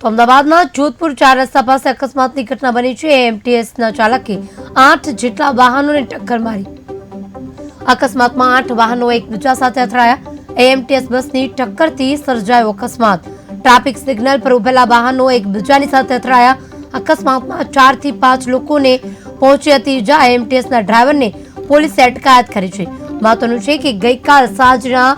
તો અમદાવાદના જોધપુર ચાર રસ્તા પાસે અકસ્માતની ઘટના બની છે. એમટીએસના ચાલકે આઠ જેટલા વાહનોને ટક્કર મારી. અકસ્માતમાં આઠ વાહનો એકબીજા સાથે અથડાયા. એએમટીએસ બસની ટક્કરથી સર્જાયો અકસ્માત. ટ્રાફિક સિગ્નલ પર ઉભેલા વાહનો એકબીજાની સાથે અથડાયા. અકસ્માતમાં ચારથી પાંચ લોકોને પહોંચી હતી. ઈજા એએમટીએસના ડ્રાઈવરને પોલીસે અટકાયત કરી છે. મહત્વનું છે કે ગઈકાલ સાંજના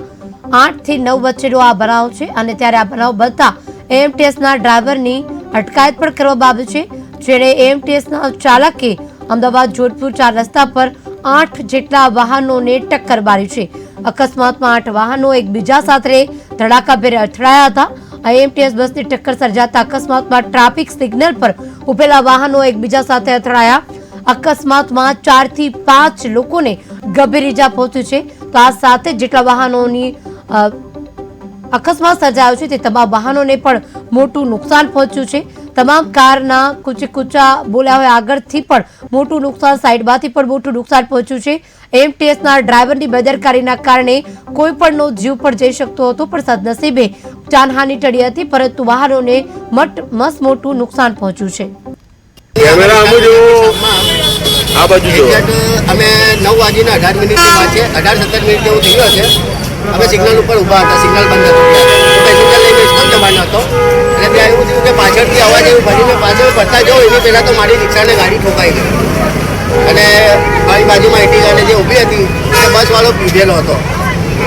આઠથી નવ વચ્ચેનો આ બનાવ છે અને ત્યારે આ બનાવ બનતા એએમટીએસના ડ્રાઈવરની અટકાયત પણ કરવામાં આવી છે. જેણે એએમટીએસના ચાલકે અમદાવાદ, જોધપુર ચાર રસ્તા પર આઠ જેટલા વાહનોને ટક્કર મારી છે. અકસ્માતમાં આઠ વાહનો એકબીજા સાથે ધડાકાભેર અથડાયા હતા. આઈએમટીએસ બસની ટક્કર સર્જાતા અકસ્માતમાં ટ્રાફિક સિગ્નલ પર ઉભેલા વાહનો એકબીજા સાથે અથડાયા. અકસ્માતમાં ચારથી પાંચ લોકોને ગંભીર ઇજા પહોંચી છે. તો આ સાથે જેટલા વાહનોની અકસ્માત સર્જાયો છે. તે તમામ વાહનોને પણ મોટું નુકસાન પહોંચ્યું છે. તમામ કારના કુચી કુચા બોલ્યા હોય આગળથી પણ મોટું નુકસાન સાઈડમાંથી પણ મોટું નુકસાન પહોંચ્યું છે. એમટીએસના ડ્રાઈવરની બેદરકારીના કારણે કોઈ પણનો જીવ પણ જઈ શકતો હતો. પણ સદનસીબે જાનહાની ટળી હતી પરંતુ વાહનોને મટ મસ મોટું નુકસાન પહોંચ્યું છે. કેમેરા આમ જો આ બાજુ જો અમે નવ વાગીને અઢાર મિનિટ છે. અઢાર સત્તર મિનિટ જેવું થયું હશે અમે સિગ્નલ ઉપર ઊભા હતા, સિગ્નલ બંધ હતું. પેસેન્જર લઈને સ્ટોપ જવાનો હતો. એટલે ત્યાં એવું થયું કે પાછળથી અવાજ એવું ભરીને પાછળ ફરતા જાઉં એની પહેલાં તો મારી રિક્ષાને ગાડી ઠોકાઈ ગઈ. અને મારી બાજુમાં એટીગાને જે ઊભી હતી તે બસવાળો પીધેલો હતો.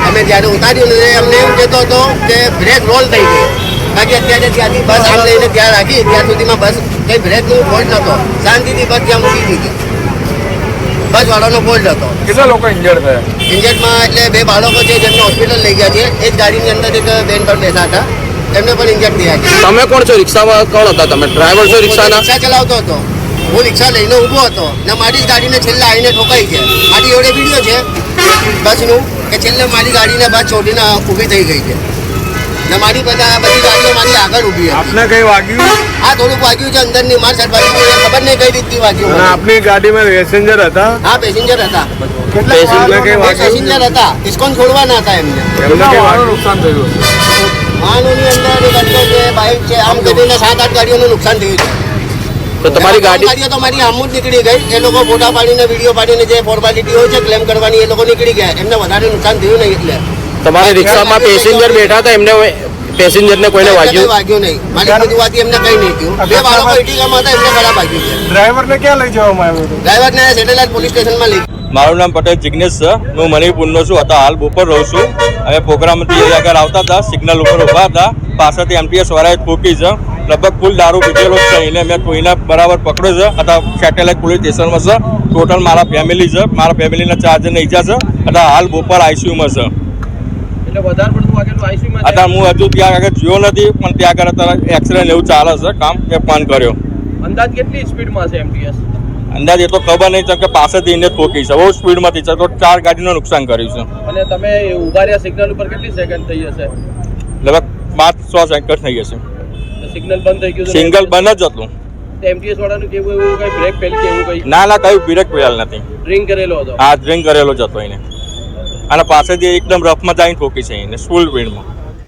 અમે જ્યારે ઉતાર્યું ને અમને એમ કહેતો હતો કે બ્રેક રોલ થઈ ગઈ. બાકી અત્યારે ત્યાંથી બસ આમ લઈને ત્યાં રાખી, ત્યાં સુધીમાં બસ કંઈ બ્રેકનું ફોલ્ટ નહોતો. શાંતિથી બસ ત્યાં મૂકી દીધી. બસ વાળાનો ફોલ્ટ હતો. કેટલા લોકો ઇન્જર્ડ થયા? ઇન્જર્ડમાં એટલે બે બાળકો છે જેમને હોસ્પિટલ લઈ ગયા છે. એ જ ગાડીની અંદર એક બેન પર બેઠા હતા. એમને પણ ઇન્જર્ડ થયા છે. તમે કોણ છો? રિક્ષામાં કોણ હતા? તમે ડ્રાઈવર છો રિક્ષાના? રિક્ષા ચલાવતો હતો. હું રિક્ષા લઈને ઊભો હતો ને મારી જ ગાડીને છેલ્લે આવીને ઠોકાઈ છે મારી એવડે વીડિયો છે. બસનું કે છેલ્લે મારી ગાડીને બસ છોડીને ઊભી થઈ ગઈ છે. ને મારી બધા બધી ગાડીઓ મારી આગળ ઊભી હતી. આપને કઈ વાગ્યું? આ થોડુંક વાગ્યું છે અંદરની માર સાઈડ ખબર નહીં કઈ રીતથી વાગ્યું અને આપની ગાડીમાં પેસેન્જર હતા? હા પેસેન્જર હતા. પેસેન્જર કઈ પેસેન્જર હતા. ઇસ્કોન છોડવાના હતા એમને. એમને કઈ નુકસાન થયું વાહનોની અંદર ગાડીઓ છે બાઇક છે આમ કરીને સાત આઠ ગાડીઓનું નુકસાન થયું છે. તો તમારી ગાડી ગાડીઓ તો મારી આમ જ નીકળી ગઈ. એ લોકો ફોટા પાડીને વીડિયો પાડીને જે ફોર્માલિટી હોય છે ક્લેમ કરવાની એ લોકો નીકળી ગયા. એમને વધારે નુકસાન થયું નહીં એટલે. તમારી રિક્ષામાં પેસેન્જર બેઠા હતા એમને પેસેન્જરને કોઈને વાગ્યું? વાગ્યું નહીં. મારી રજૂઆતથી એમને કંઈ નહીં થયું. બે બાળકો ઇટીગામાં હતા એમને ખરાબ વાગ્યું છે. ડ્રાઈવરને ક્યાં લઈ જવામાં આવ્યો હતો? ડ્રાઈવરને સેટેલાઇટ પોલીસ સ્ટેશનમાં લઈ મારું નામ પટેલ જિગ્નેશ છે. હું મણિપુરનો છું. હતા હાલ બપોર રહું છું. હવે પ્રોગ્રામથી એ આગળ આવતા હતા સિગ્નલ ઉપર ઊભા હતા. પાછળથી એમટીએસ વાળાએ ફૂકી છે. લગભગ ફૂલ દારૂ પીધેલો છે. એને મેં કોઈને બરાબર પકડ્યો છે. અથવા સેટેલાઇટ પોલીસ સ્ટેશનમાં છે. ટોટલ મારા ફેમિલી છે. મારા ફેમિલીના ચાર જણ ઈજા છે. હતા હાલ બપોર આઈસીયુમાં છે એટલે વધારે પડતું વાગેલું આઈસીયુમાં અત્યારે હું હજુ ત્યાં આગળ જોયો નથી પણ ત્યાં આગળ અત્યારે એક્સરે ને એવું ચાલે છે કામ એ પણ કર્યો. અંદાજ કેટલી સ્પીડમાં છે એમટીએસ અંદાજ એ તો ખબર નહીં છે કે પાસેથી એને ઠોકી છે. બહુ સ્પીડમાંથી છે તો ચાર ગાડીનું નુકસાન કર્યું છે. અને તમે ઊભા રહ્યા સિગ્નલ ઉપર કેટલી સેકન્ડ થઈ જશે લગભગ પાંચ સો સેકન્ડ થઈ જશે સિગ્નલ બંધ થઈ ગયું સિગ્નલ બંધ જ હતું. એમટીએસ વાળાનું કેવું એવું કઈ બ્રેક ફેલ કે એવું કઈ? ના ના કઈ બ્રેક ફેલ નથી. ડ્રિંક કરેલો હતો? હા ડ્રિંક કરેલો જ હતો એને. અને પાસેથી એકદમ રફમાં જઈને ઠોકી છે એને ફૂલ સ્પીડમાં